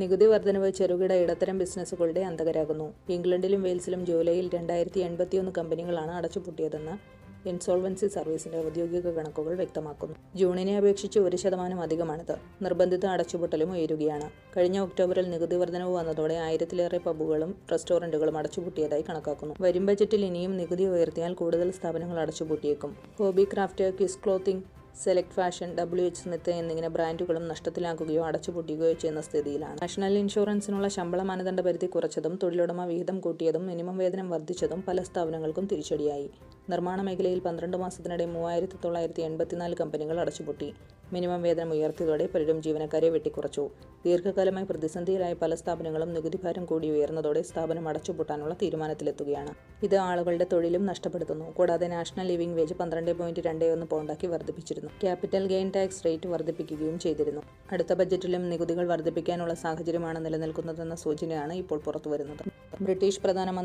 നികുതി വർധനവ് ചെറുകിട ഇടത്തരം ബിസിനസ്സുകളുടെ അന്തകരാകുന്നു. ഇംഗ്ലണ്ടിലും വെയിൽസിലും ജൂലൈയിൽ രണ്ടായിരത്തി എൺപത്തിയൊന്ന് കമ്പനികളാണ് അടച്ചുപൂട്ടിയതെന്ന് ഇൻസോൾവൻസി സർവീസിന്റെ ഔദ്യോഗിക കണക്കുകൾ വ്യക്തമാക്കുന്നു. ജൂണിനെ അപേക്ഷിച്ച് ഒരു ശതമാനം അധികമാണിത്. നിർബന്ധിത അടച്ചുപൂട്ടലും ഉയരുകയാണ്. കഴിഞ്ഞ ഒക്ടോബറിൽ നികുതി വർധനവ് വന്നതോടെ ആയിരത്തിലേറെ പബ്ബുകളും റെസ്റ്റോറന്റുകളും അടച്ചുപൂട്ടിയതായി കണക്കാക്കുന്നു. വരും ബജറ്റിൽ ഇനിയും നികുതി ഉയർത്തിയാൽ കൂടുതൽ സ്ഥാപനങ്ങൾ അടച്ചുപൂട്ടിയേക്കും. Hobbycraft Quiz clothing Select Fashion W H Smith എന്നിങ്ങനെ ബ്രാൻഡുകളും നഷ്ടത്തിലാക്കുകയോ അടച്ചുപൂട്ടുകയോ ചെയ്യുന്ന സ്ഥിതിയിലാണ്. നാഷണൽ ഇൻഷുറൻസിനുള്ള ശമ്പള മാനദണ്ഡ പരിധി കുറച്ചതും തൊഴിലുടമ വിഹിതം കൂട്ടിയതും മിനിമം വേതനം വർദ്ധിച്ചതും പല സ്ഥാപനങ്ങൾക്കും തിരിച്ചടിയായി. നിർമ്മാണ മേഖലയിൽ പന്ത്രണ്ട് മാസത്തിനിടെ മൂവായിരത്തി തൊള്ളായിരത്തി എൺപത്തിനാല് കമ്പനികൾ അടച്ചുപൂട്ടി. മിനിമം വേതനം ഉയർത്തിയതോടെ പലരും ജീവനക്കാരെ വെട്ടിക്കുറച്ചു. ദീർഘകാലമായി പ്രതിസന്ധിയിലായ പല സ്ഥാപനങ്ങളും നികുതി ഭാരം കൂടി ഉയർന്നതോടെ സ്ഥാപനം അടച്ചുപൂട്ടാനുള്ള തീരുമാനത്തിലെത്തുകയാണ്. ഇത് ആളുകളുടെ തൊഴിലും നഷ്ടപ്പെടുത്തുന്നു. കൂടാതെ നാഷണൽ ലിവിംഗ് വേജ് പന്ത്രണ്ട് പോയിന്റ് രണ്ട് ഒന്ന് പൗണ്ടാക്കി വർദ്ധിപ്പിച്ചിരുന്നു. ക്യാപിറ്റൽ ഗെയിൻ ടാക്സ് റേറ്റ് വർദ്ധിപ്പിക്കുകയും ചെയ്തിരുന്നു. അടുത്ത ബജറ്റിലും നികുതികൾ വർദ്ധിപ്പിക്കാനുള്ള സാഹചര്യമാണ് നിലനിൽക്കുന്നതെന്ന സൂചനയാണ് ഇപ്പോൾ പുറത്തുവരുന്നത്. ബ്രിട്ടീഷ് പ്രധാനമന്ത്രി